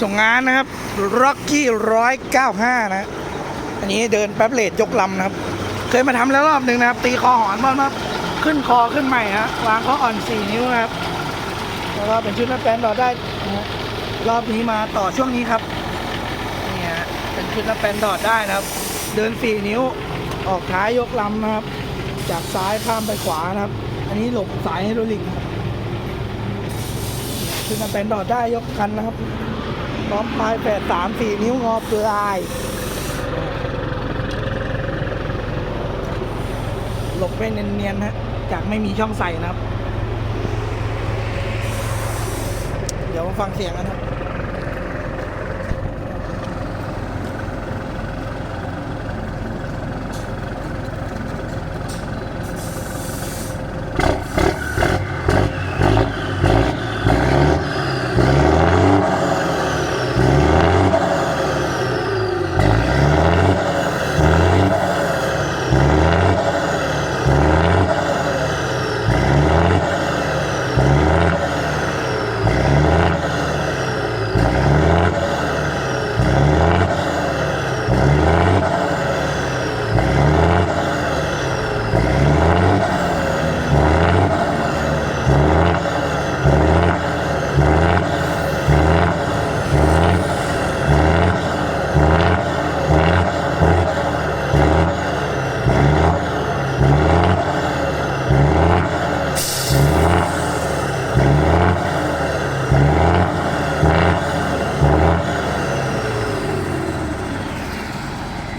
ส่งงานนะครับ Rocky 195นะ อันนี้เดินแป๊บเลดยกลำนะครับ เคยมาทำแล้วรอบหนึ่งนะครับ ตีคอหอนบอลมาขึ้นคอขึ้นใหม่ฮะวางข้ออ่อน4นิ้วนะครับ แล้วก็เป็นชุดนักแปนต่อได้ รอบนี้มาต่อช่วงนี้ครับนี่ฮะเป็นชุดนักแปนดอดได้นะครับ เดิน4นิ้วออกท้ายยกลำนะครับ จากซ้ายข้ามไปขวานะครับ อันนี้หลบสายไฮดรอลิกครับชุดนักแปนดอดได้ยกคันนะครับ พร้อมปลายแปดสามสี่นิ้วงอปลายหลบไปเนียนๆฮะจากไม่มีช่องใส่นะครับ เดี๋ยวมาฟังเสียงกันครับ